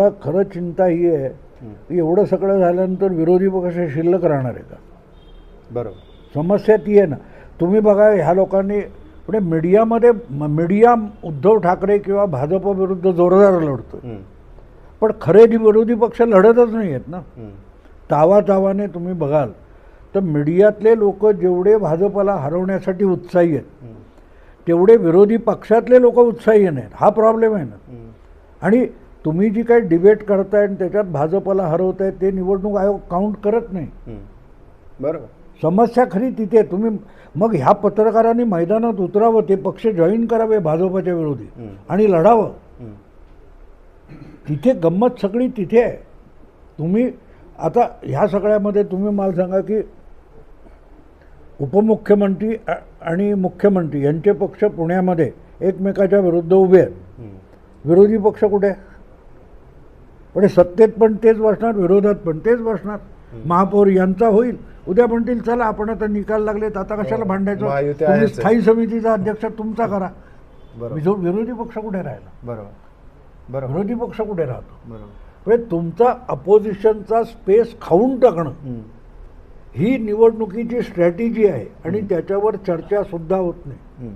मला खरं चिंता ही आहे की एवढं सगळं झाल्यानंतर विरोधी पक्ष शिल्लक राहणार आहे का? बरोबर. समस्या ती आहे ना. तुम्ही बघा ह्या लोकांनी पुढे मीडियामध्ये म- मीडिया उद्धव ठाकरे किंवा भाजप विरुद्ध जोरदार लढतो पण खरे विरोधी पक्ष लढतच नाही आहेत ना. तावा तावाने तुम्ही बघाल तर मीडियातले लोक जेवढे भाजपला हरवण्यासाठी उत्साही आहेत तेवढे विरोधी पक्षातले लोक उत्साही नाहीत हा प्रॉब्लेम आहे ना. आणि तुम्ही जी काही डिबेट करताय आणि त्याच्यात भाजपला हरवताय ते निवडणूक आयोग काउंट करत नाही. बरोबर समस्या खरी तिथे. तुम्ही मग ह्या पत्रकारांनी मैदानात उतरावं ते पक्ष जॉईन करावे भाजपच्या विरोधी. आणि लढावं तिथे गंमत सगळी तिथे आहे तुम्ही आता ह्या सगळ्यामध्ये तुम्ही मला सांगा की उपमुख्यमंत्री आणि मुख्यमंत्री यांचे पक्ष पुण्यामध्ये एकमेकाच्या विरुद्ध उभे आहेत. विरोधी पक्ष कुठे आहे? पण हे सत्तेत पण तेच बसणार विरोधात पण तेच बसणार. महापौर यांचा होईल. उद्या म्हणतील चला आपण आता निकाल लागलेत आता कशाला हो. भांडायचं? तुम्ही. स्थायी समितीचा अध्यक्ष तुमचा करा. बरोबर. विरो- विरोधी पक्ष कुठे राहिला? बरोबर. बरोबर. विरोधी पक्ष कुठे राहतो? बरोबर. म्हणजे तुमचा अपोजिशनचा स्पेस खाऊन टाकणं. ही निवडणुकीची स्ट्रॅटेजी आहे आणि त्याच्यावर चर्चा सुद्धा होत नाही.